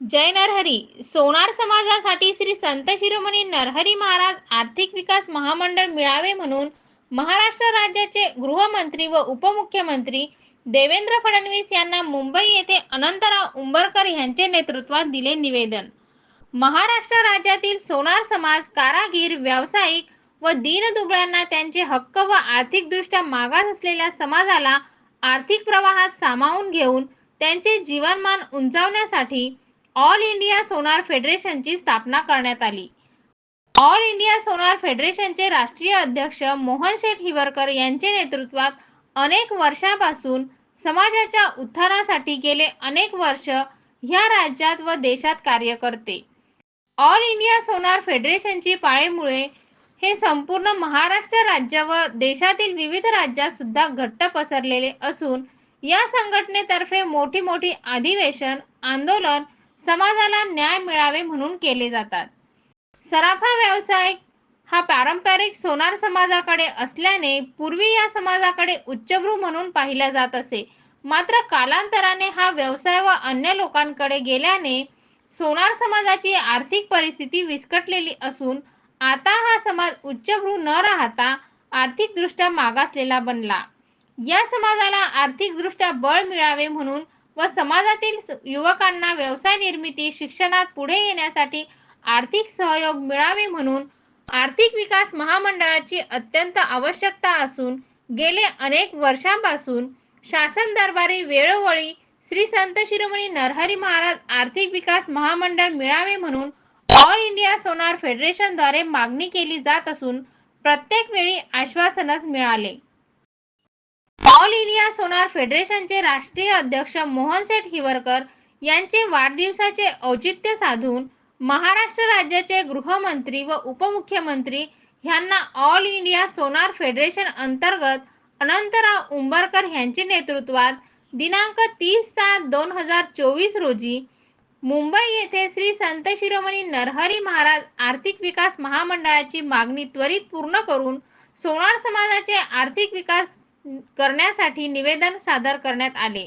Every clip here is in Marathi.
जय नरहरी. सोनार समाजासाठी श्री संत शिरोमणी नरहरी महाराज आर्थिक विकास महामंडळ मिळावे म्हणून महाराष्ट्र राज्याचे गृहमंत्री व उपमुख्यमंत्री देवेंद्र फडणवीस यांना मुंबई येथे अनंतराव उंबरकर यांचे नेतृत्वात दिले निवेदन. महाराष्ट्र राज्यातील सोनार समाज कारागीर व्यावसायिक व दीनदुबळ्यांना त्यांचे हक्क व आर्थिकदृष्ट्या मागास असलेल्या समाजाला आर्थिक प्रवाहात सामावून घेऊन त्यांचे जीवनमान उंचावण्यासाठी ऑल इंडिया सोनार फेडरेशनची स्थापना करण्यात आली. ऑल इंडिया सोनार फेडरेशनचे राष्ट्रीय अध्यक्ष मोहन शेठ हिवरकर यांचे नेतृत्वात अनेक वर्षापासून समाजाच्या उत्थानासाठी गेले अनेक वर्ष ह्या राज्यात व देशात कार्य करते. ऑल इंडिया सोनार फेडरेशनची पाळेमुळे हे संपूर्ण महाराष्ट्र राज्य व देशातील विविध राज्यात सुद्धा घट्ट पसरलेले असून या संघटनेतर्फे मोठी मोठी अधिवेशन आंदोलन समाजाला न्याय मिळावे म्हणून केले जातात. सराफा व्यवसाय हा पारंपरिक सोनार समाजाकडे असल्याने पूर्वी या समाजाकडे उच्चभ्रू म्हणून पाहिला जात असे. मात्र कालांतराने हा व्यवसाय व अन्य लोकांकडे गेल्याने सोनार समाजाची आर्थिक परिस्थिती विस्कटलेली असून आता हा समाज उच्चभ्रू न राहता आर्थिकदृष्ट्या मागासलेला बनला. या समाजाला आर्थिकदृष्ट्या बळ मिळावे म्हणून व समाजातील युवकांना व्यवसाय निर्मिती शिक्षणात पुढे येण्यासाठी आर्थिक सहयोग मिळावे म्हणून आर्थिक विकास महामंडळाची अत्यंत आवश्यकता असून गेले अनेक वर्षांपासून शासन दरबारी वेळोवेळी श्री संत शिरोमणी नरहरी महाराज आर्थिक विकास महामंडळ मिळावे म्हणून ऑल इंडिया सोनार फेडरेशनद्वारे मागणी केली जात असून प्रत्येक वेळी आश्वासनच मिळाले. ऑल इंडिया सोनार फेडरेशनचे राष्ट्रीय अध्यक्ष मोहन शेठ हिवरकर यांचे वाढदिवसाचे औचित्य साधून महाराष्ट्र राज्याचे गृहमंत्री व उपमुख्यमंत्री ह्यांना ऑल इंडिया सोनार फेडरेशन अंतर्गत अनंतराव उंबरकर यांचे नेतृत्वात दिनांक तीस सात दोन हजार चोवीस रोजी मुंबई येथे श्री संत शिरोमणी नरहरी महाराज आर्थिक विकास महामंडळाची मागणी त्वरित पूर्ण करून सोनार समाजाचे आर्थिक विकास करण्यासाठी निवेदन सादर करण्यात आले.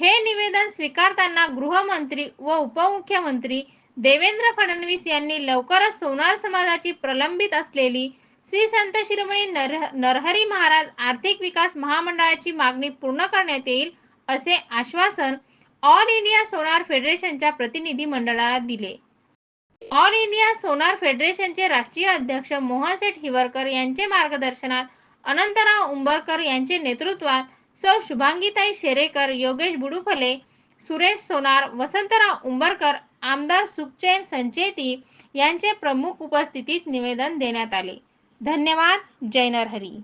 हे निवेदन स्वीकारताना गृहमंत्री व उपमुख्यमंत्री देवेंद्र फडणवीस यांनी लवकरच सोनार समाजाची प्रलंबित असलेली श्री संत शिरोमणी नर नरहरी महाराज आर्थिक विकास महामंडळाची मागणी पूर्ण करण्यात येईल असे आश्वासन ऑल इंडिया सोनार फेडरेशनच्या प्रतिनिधी मंडळाला दिले. ऑल इंडिया सोनार फेडरेशनचे राष्ट्रीय अध्यक्ष मोहन सेठ हिवरकर यांचे मार्गदर्शनात अनंतराव उंबरकर यांचे नेतृत्वात सौ शुभांगीताई शेरेकर योगेश बुडुफले सुरेश सोनार वसंतराव उंबरकर आमदार सुखचैन संचेती यांचे प्रमुख उपस्थितीत निवेदन देण्यात आले. धन्यवाद. जय नरहरी.